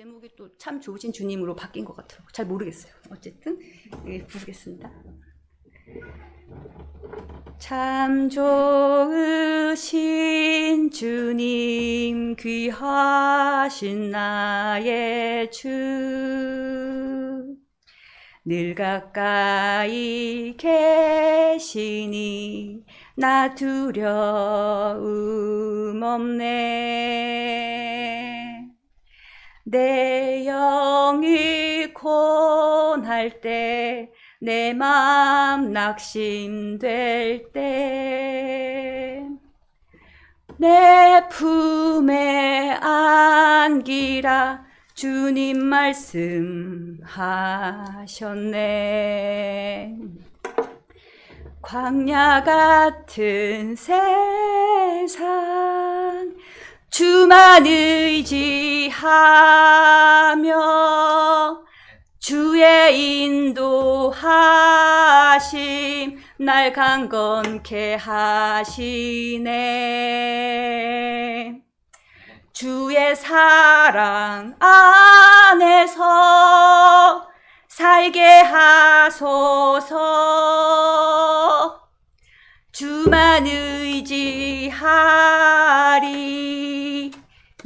제목이 또 참 좋으신 주님으로 바뀐 것 같아요. 잘 모르겠어요. 어쨌든 예, 부르겠습니다. 참 좋으신 주님 귀하신 나의 주 늘 가까이 계시니 나 두려움 없네 내 영이 고날 때내맘 낙심될 때 내 품에 안기라 주님 말씀하셨네. 광야 같은 세상 주만 의지하며 주의 인도하심 날 강건케 하시네. 주의 사랑 안에서 살게 하소서. 주만 의지하리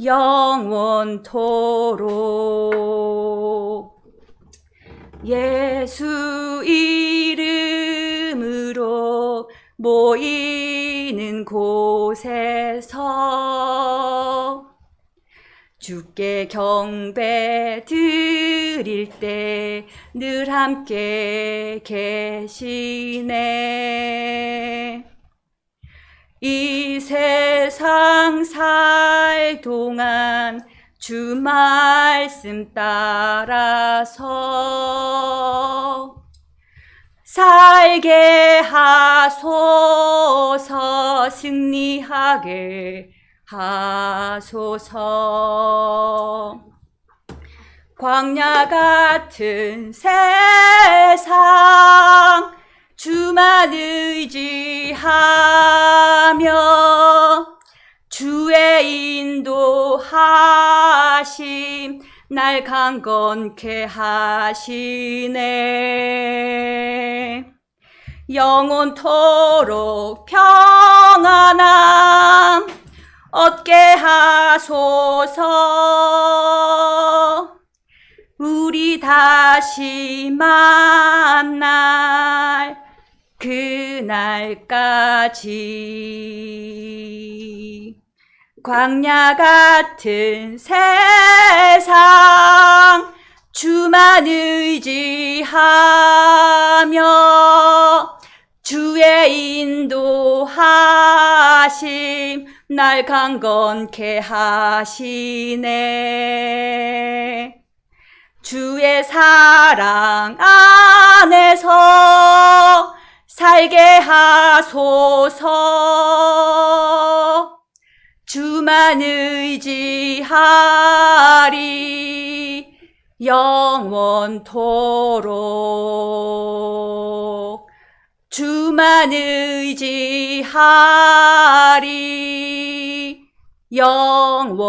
영원토록. 예수 이름으로 모이는 곳에서 주께 경배 드릴 때 늘 함께 계시네 이 세상 살 동안 주 말씀 따라서 살게 하소서 승리하게 하소서. 광야 같은 세상 주만 의지하며 주의 인도하심 날 강건케 하시네. 영원토록 평안함 얻게 하소서. 우리 다시 만날 그날까지 광야 같은 세상 주만 의지하며 주의 인도하심 날 강건케 하시네. 주의 사랑 안에서 살게 하소서. 주만 의지하리 영원토록. 주만 의지하리 영원토록